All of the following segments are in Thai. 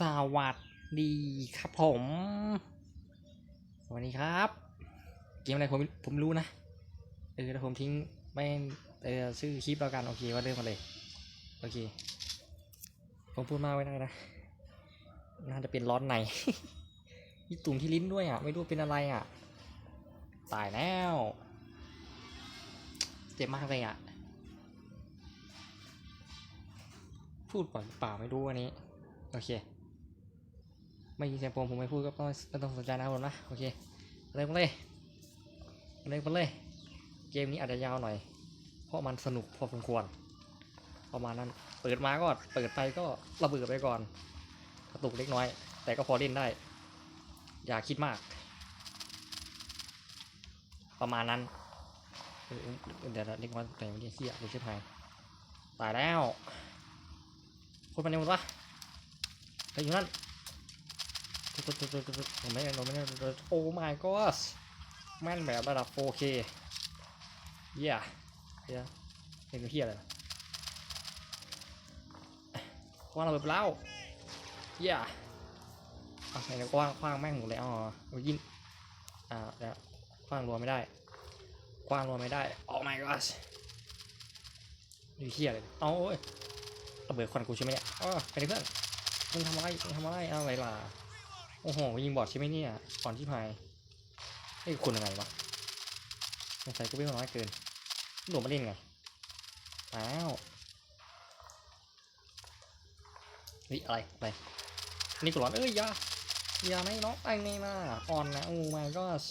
สวัสดีครับผม สวัสดีครับ เกมอะไรผมผมรู้นะ เออแต่ผมทิ้งไม่เออชื่อคลิปแล้วกัน โอเคว่าเริ่มมาเลย โอเค ผมพูดมากไว้ได้นะ น่าจะเป็นร้อนในมีตุ่มที่ลิ้นด้วยอะ ไม่รู้เป็นอะไรอะ ตายแล้ว เจ็บมากเลยอะ พูดก่อนเปล่าไม่รู้อันนี้ โอเค ไม่ยินเสียงผมผมไม่พูดก็ต้องไม่ต้องสนใจนะผมนะโอเคเริ่มกันเลยเริ่มกันเลย เกมนี้อาจจะยาวหน่อย เพราะมันสนุกพอสมควรประมาณนั้นเปิดมาก็เปิดไปก็ระเบิดไปก่อนกระตุกเล็กน้อย แต่ก็พอเล่นได้ อย่าคิดมาก ประมาณนั้นเดี๋ยวเล็กน้อยแต่ไม่ได้เฮียเลยชิบหายตายแล้วคนมันยังหมดวะไปอยู่นั่น ผมไม่ได้โดนไม่ได้โดนโอ้ my god แม่นแบบระดับ 4K เยี่ยเฮียเป็นเฮียอะไรนะคว้างระเบิดไปล้วเยี่ยอาไหนะคว้างคว้างแม่งหมดเลยอ๋อยิงอ่าแล้วคว้างรัวไม่ได้คว้างรัวไม่ได้โอ้ my god นี่เฮียเลยเอาโอ้ยระเบิดควันกูใช่ไหมเนี่ยอ๋อไปเลยเพื่อนมึงทำอะไรมึงทำอะไรเอาอะไรล่ะ โอ้โห ยิงบอดใช่ไหมเนี่ยก่อนที่พายไอ้ยคนยังไงวะสงสัยกูไม่น้อยเกินหลวมาเล่นไงอ้าวเฮ้ยอะไรอะไรนี่กูร้อนเอ้ยยายาไม่น้องไอ้นี่นะอ่อนนะโอ้ my god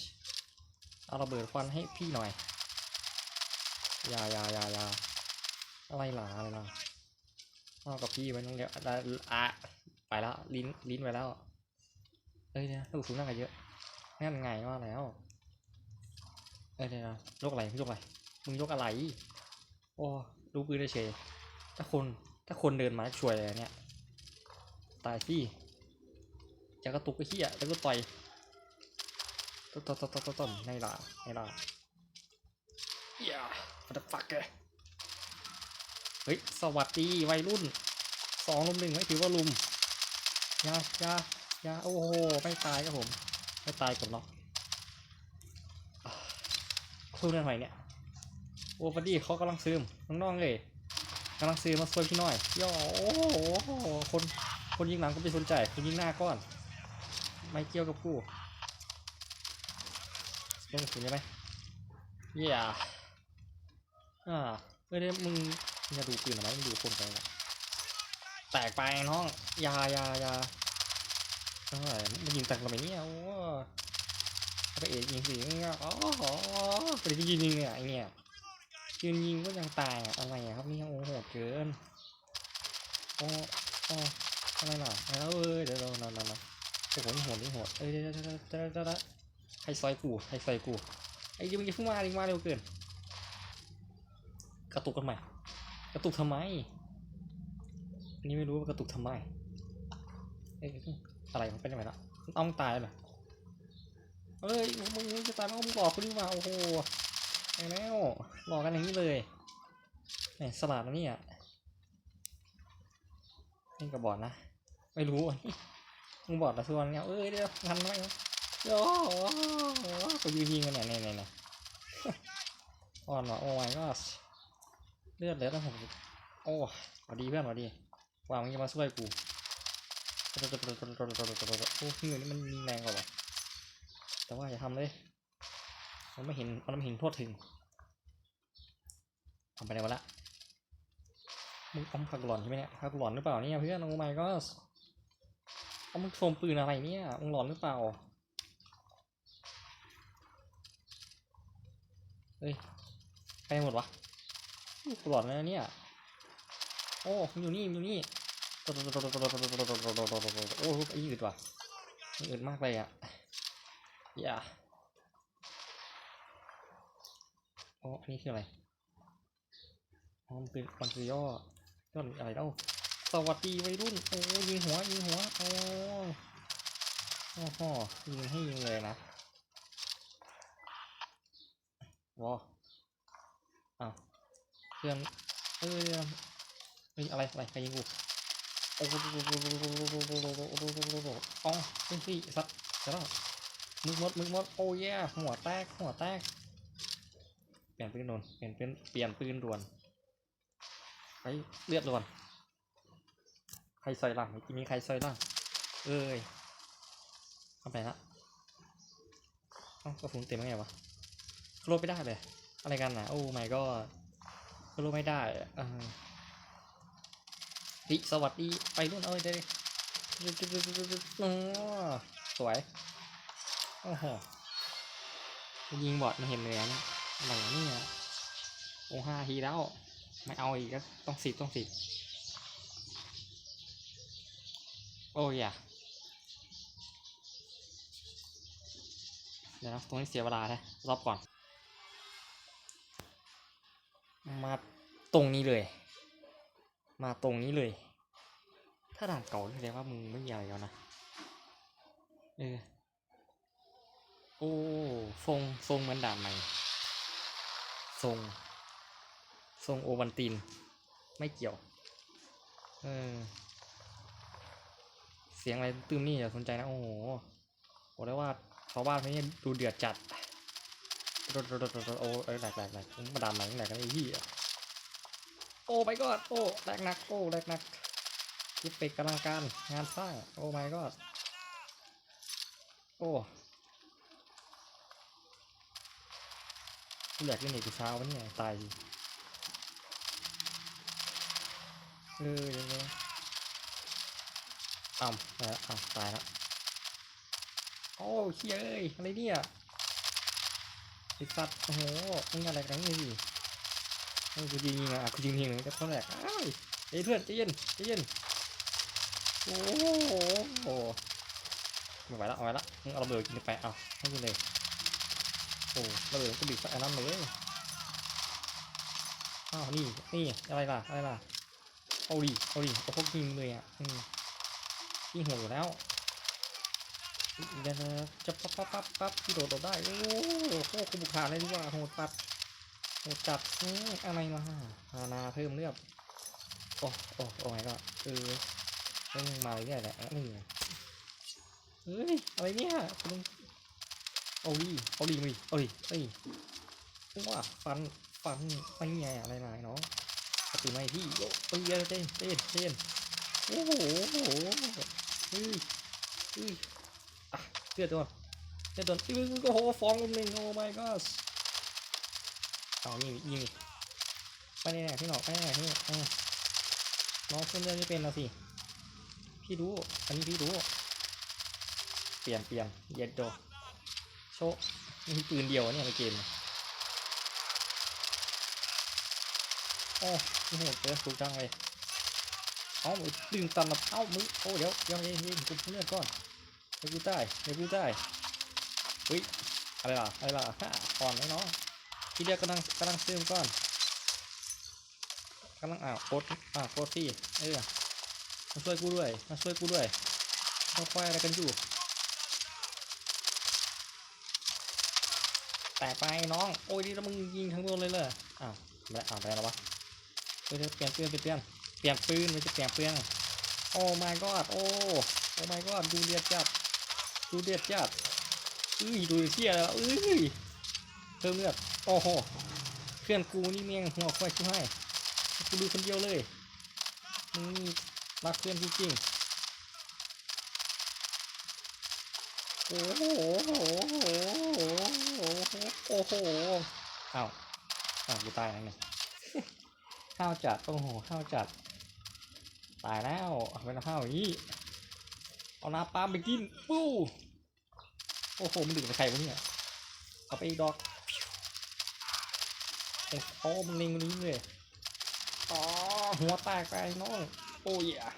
เอาระเบิดควันให้พี่หน่อยยายายายาอะไรหล่ะอะไรล่ะพ่อกับพี่ไว้น้องเดียวอะอะไปแล้วลิ้นลิ้นไปแล้ว เอ้ยเนี่ยลูกสูงนั่งกันเยอะนั่นไงว่าแล้ว เอ้ยเดี๋ยยกอะไรยกอะไร มึงยกอะไร โอ้ลูกปืนเฉยถ้าคน ถ้าคนเดินมาช่วยเลยเนี่ย ตายสิจะกระตุกไอ้เหี้ยแล้วก็ต่อยต้นต้นต้นต้นต้นในล่ะในล่ะอย่า what the fuck เลยเฮ้ย สวัสดีวัยรุ่นสองลุมหนึ่งไม่ถือว่าลุมยายา ยาโอ้โหไม่ตายครับผมไม่ตายกดล็อกสู้เรื่องอะไรเนี่ยโอ้บัดดี้เขากำลังซื้มน้องๆเลยกำลังซื้อมาช่วยพี่น่อยย่อโอ้โหคนคนยิงหลังก็ไม่สนใจคนยิงหน้าก้อน ไม่เกี่ยวกับกูเลงถึงใช่ไหมเยี่ยอ่าไม่ได้มึงมึงจะดูปืนทำไมมึงดูคนไปละแตกไปน้องยายายา เอ้ยมันยิงแตกทำไมเนี่ยโอ้เอาไปเอกยิงสิเนี่ยอ๋อไปยิงยิงเนี่ยไอเนี่ยยืนยิงก็ยังตายอะอะไรอะครับนี่โอ้โหเกินโอ้โอ้อะไรล่ะเออเดี๋ยวเราเราเราเราโอ้โหนี่โหดนี่โหดเอ้ยเดี๋ยวเดี๋ยวเดี๋ยวให้ซอยกูให้ซอยกูไอ้ยิงมึงจะพุ่งมาดิมาเร็วเกิน กระตุกกันใหม่กระตุกทำไมนนี้ไม่รู้ว่ากระตุกทำไมเอ้ย อะไรมันเป็นยังไงละมันเอามึงตายเหรอเอ้ยมึงจะตายมึงหลอกกูดีกว่าโอ้โหไอ้แล้วหลอกกันอย่างนี้เลยแหมสลัดนะเนี่ยนี่กระบอกนะไม่รู้อะมึงบอกแต่ส่วนเงี้ยเอ้ยเดี๋ยวทันไหมโอ้โหกูยืนยิงกันเนี่ยเนี่ยเนี่ยเนี่อ่อนว่ะโอ้ my god เลือดเหลือตั้งหกโอ้สวัสดีเพื่อนสวัสดีวางมึงจะมาช่วยกู โอ้เหือนี่มันมีแรงกว่าวะแต่ว่าอย่าทำเลยมันไม่เห็นมันไม่เห็นโทษถึงทำไปไหนวะละมึงอาผักหลอนใช่ไหมเนี่ยผักหลอนหรือเปล่าเนี่ยเพื่อนโอ้ my god เอามึงโฟมปืนอะไรเนี่ยมึงหลอนหรือเปล่าเฮ้ยไปหมดวะตลอดเลยนะเนี่ยโอ้มันอยู่นี่มันอยู่นี่ โอ้ยไอ้ยืดว่ะอืดมากเลยอะอย่าโอ้อันนี้คืออะไรอ๋อมันคือมันคือย่อย่ออะไรเล่าสวัสดีวัยรุ่น โอ้ยิงหัวยิงหัว โอ้โอ้โหยิงให้ยิงเลยนะวออ้าวเพื่อนเอ้ยเอ้ยอะไรอะไรใครยิงกู โอ้โหอ๋อเป็นสี่สัตว์เดี๋ยวแล้วมึกมดมึกมดโอ้ยหัวแตกหัวแตกเปลี่ยนปืนด่วนเปลี่ยนปืนเปลี่ยนปืนด่วนไปเลือดด่วนใครซอยล่างเมื่อกี้มีใครซอยล่างเอ้ยเข้าไปละเอ้ากระสุนเต็มยังไงวะโลไม่ได้เลยอะไรกันนะโอ้ไม่ก็โลไม่ได้อ่าดิสวัสดี ไปรุ่นเอ้ยได้ดิอ๋อสวยโอ้โหยิงบอดไม่เห็นเลยนะอะไรวะเนี่ยโอ้ห้าทีแล้ว ไม่เอาอีกก็ต้องสิบต้องสิบโอ้ยอะเดี๋ยวนะตรงนี้เสียเวลานะรอบก่อน มาตรงนี้เลย มาตรงนี้เลย ถ้าด่านเก่าแสดงว่ามึงไม่มีอะไรแล้วนะเออโอ้ทรงทรงมือนด่านใหม่ทรงทรงโอวันติน ไม่เกี่ยว เออ เสียงอะไรตื้มนี่อย่าสนใจนะ โอ้โหบอกได้ว่าชาวบ้านไม่ได้ดูเดือดจัดโดดโดดโดดโอ้เออแหลกแหลกแหลกมาดามไหนแหลกกันไอ้ยี่โอ้ไปก็โอ้แหลกหนักโอ้แหลกหนัก ยิบเป็กกำลังการงานสร้าง โอ้ไม่ก็โอ้กูอยากเล่นเอกเช้าวะเนี่ยตายสิเออยวเดี๋ยวอ้าวตายละอ้าวตายละโอ้เฮียเอ้ยอะไรเนี่ยไอสัตว์โอ้โหมึงอะไรกันนี่ดิเฮ้ยกูยิงยิงอะกูยิงยิงเลยก็เท่าไหร่อ้ายเฮ้ยเพื่อนใจเย็นใจเย็น โอ้โหไม่ไหวละเอาไว้ละเอาระเบิดกินไปเอาให้กินเลยโอ้ระเบิดก็บีบใส่นนั้นเลยอ้าวนี่นี่อะไรล่ะอะไรล่ะเอาดิเอาดิเอาพวกยิงเลยอะอืมยิงหัวอยู่แล้วเดี๋ยวจะปั๊บปั๊บปั๊บปั๊บที่โดดโดดได้โอ้โหโคตรบุกขาเลยดีกว่าโหดปัดโหดจัดอืมอะไรมานานาเพิ่มเลือดโอ้โอ้โอ้ยก็เออ เรื่องมาเรื่อยแหละนี่งเฮ้ยอะไรเนี่ยคุณเอาดิเอาดิมาดิเอาดิเอ้ยว่าฟันฟันไม่ไงอะไรนายเนาะปฏิไม่ที่โอ้เอ้ยเต้นเต้นเต้นโอ้โหโอ้โหเฮ้ยเฮ้ยอะเลือดตัวเลือดตัวอื้อโอ้โหฟองลมหนึ่งโอ้ my god เอายิงยิงไปไหนๆพี่หนอกไปไหนๆพี่เออน้องเพื่อนเล่นไม่เป็นแล้วสิ พี่รู้ อันนี้พี่รู้ เปลี่ยนเปลี่ยนเย็ดโดโชว์มีปืนเดียวเนี่ยในเกมเนี่ยโอ้โหเจอถูกจังเลยเอาไปดึงตันมาเอ้ามึงโอ้เดี๋ยวเดี๋ยวเย็นเย็นกูเลือดก่อนเดี๋ยวกูได้เดี๋ยวกูได้เฮ้ยอะไรล่ะอะไรล่ะฮ่าอ่อนไหมน้องที่เรียกกำลังกำลังซื้อก่อนกำลังอ่าวโคตรอ่าโคตรที่เออ มาช่วยกูด้วย มาช่วยกูด้วยเขาควายอะไรกันอยู่แตกไปน้อง โอ้ยนี่แล้วมึงยิงทั้งตัวเลยเลยอ้าวไม่ได้อ้าวไปแล้ววะเฮ้ยเดี๋ยวเปลี่ยนปืนเปลี่ยนเปลี่ยนปืนไม่ใช่เปลี่ยนปืนโอ้ my god โอ้ โอ้ my god ดูเดือดจัดดูเดือดจัดอุ้ยดูเชี่ยแล้วอุ้ยเพิ่มเลือดโอ้โหเพื่อนกูนี่เมียงหัวควายชิบให้กูดูคนเดียวเลย มึงนี่รักเพื่อนจริงๆ โอ้โห โอ้โห โอ้โหอ้าวอ้าวกูตายแล้วไงข้าวจัด โอ้โหข้าวจัด ตายแล้วเป็นข้าวอย่างนี้ เอาน้ำปลาไปกิน ปู้โอ้โห มันดื่มไปใครวะเนี่ย เอาไปอีกดอกโอ้โหมันเล็งมันนี้เลยอ๋อหัวแตกไปน้อง โอ้ยอะ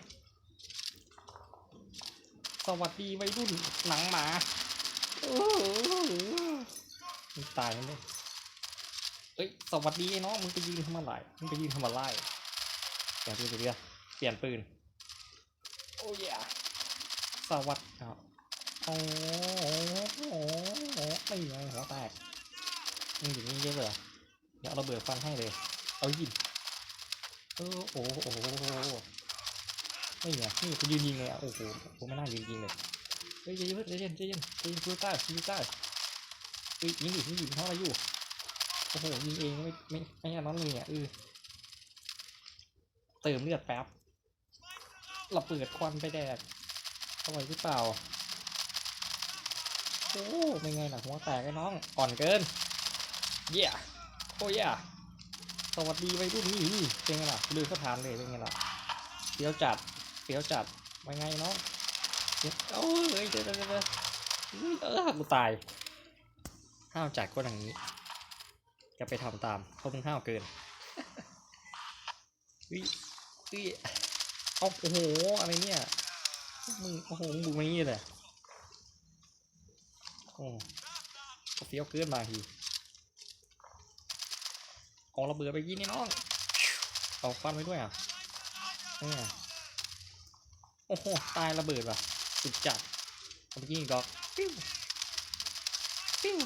สวัสดีวัยรุ่นหนังหมาโอ้โหมึงตายแล้วเนี่ยเอ้ย สวัสดีไอ้น้อง มึงไปยืนทำอะไร มึงไปยืนทำอะไรเปลี่ยนปืนเปลี่ยนปืนเปลี่ยนปืน โอ้ยสวัสดีครับโอ้โหไม่ไงหัวแตกมึงอย่างนี้เยอะเลยเดี๋ยวเอาระเบิดฟันให้เลย เอายินเออโอ้โห โอ้โหนี่ไงนี่กูยืนยิงเลยอะโอ้โหผมไม่น่ายืนยิงเลยเฮ้ยใจเย็นใจเย็นเย็นเย็นกูใต้กูใต้เฮ้ยยิงดิยิงดิเท่าไรอยู่โอ้โหยิงเองไม่ไม่ไม่อันนั้นเลยอะเออเติมเลือดแป๊บเราเปิดควันไปแดกเอาไหวหรือเปล่าโอ้เป็นไงหนักหัวแตกไอ้น้องอ่อนเกินเย่โอ้ย่สวัสดีวัยรุ่นนี่นี่เป็นไงล่ะเลือดก็ทานเลยเป็นไงล่ะเฟี้ยวจัด เฟี้ยวจัดว่าไงน้องเดี๋ยวโอ้ยเดี๋ยวเดี๋ยวเดี๋ยวเดี๋ยวอุ๊ยเออกูตาย ห้าวจัดก็อย่างนี้ จะไปทำตามเพราะมึงห้าวเกินอุ้ยอุ้ยเอาโอ้โห อะไรเนี่ย มึง โอ้โห มึงบุกมาอย่างนี้เลยโอ้ก็เฟี้ยวเกินมาทีเอาระเบิดไปยิงนี่น้องเอาฟันไว้ด้วยอะเนี่ย โอ้โห ตายระเบิดว่ะ สุดจัดเอาไปยิงอีกดอกปิ้วปิ้ว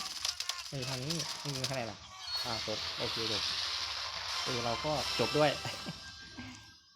เออทางนี้มึงทางไหนล่ะอ่าจบโอเคจบเออเราก็จบด้วย